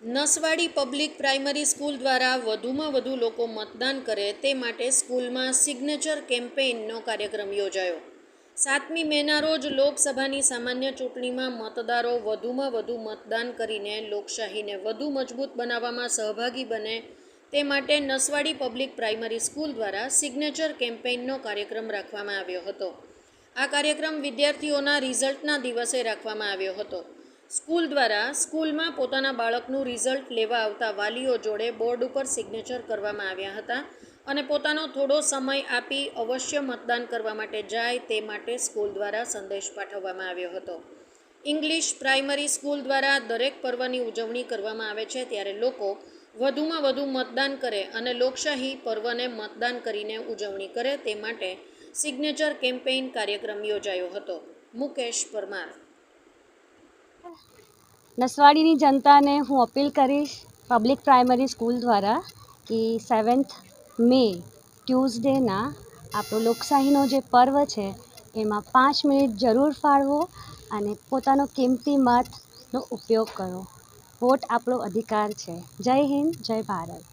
Naswadi public primary school દ્વારા વધુમાં વધુ લોકો મતદાન કરે તે માટે સ્કૂલમાં સિગ્નેચર કેમ્પેઇનનો કાર્યક્રમ યોજાયો. સાતમી મેના રોજ લોકસભાની સામાન્ય ચૂંટણીમાં મતદારો વધુમાં વધુ મતદાન કરીને લોકશાહીને વધુ મજબૂત બનાવવામાં સહભાગી બને તે માટે નસવાડી પબ્લિક પ્રાઇમરી સ્કૂલ દ્વારા સિગ્નેચર કેમ્પેઇનનો કાર્યક્રમ રાખવામાં આવ્યો હતો. આ કાર્યક્રમ વિદ્યાર્થીઓના રિઝલ્ટના દિવસે રાખવામાં આવ્યો હતો. સ્કૂલ દ્વારા સ્કૂલમાં પોતાના બાળકનું રિઝલ્ટ લેવા આવતા વાલીઓ જોડે બોર્ડ ઉપર સિગ્નેચર કરવામાં આવ્યા હતા અને પોતાનો થોડો સમય આપી અવશ્ય મતદાન કરવા માટે જાય તે માટે સ્કૂલ દ્વારા સંદેશ પાઠવવામાં આવ્યો હતો. ઇંગ્લિશ પ્રાઇમરી સ્કૂલ દ્વારા દરેક પર્વની ઉજવણી કરવામાં આવે છે ત્યારે લોકો વધુમાં વધુ મતદાન કરે અને લોકશાહી પર્વને મતદાન કરીને ઉજવણી કરે તે માટે સિગ્નેચર કેમ્પેઇન કાર્યક્રમ યોજાયો હતો. મુકેશ પરમાર નસવાડીની જનતાને હું અપીલ કરીશ પબ્લિક પ્રાઇમરી સ્કૂલ દ્વારા કે સેવન્થ મે ટ્યુઝડેના આપણો લોકશાહીનો જે પર્વ છે, એમાં પાંચ મિનિટ જરૂર ફાળવો અને પોતાનો કિંમતી મતનો ઉપયોગ કરો. વોટ આપણો અધિકાર છે. જય હિન્દ, જય ભારત.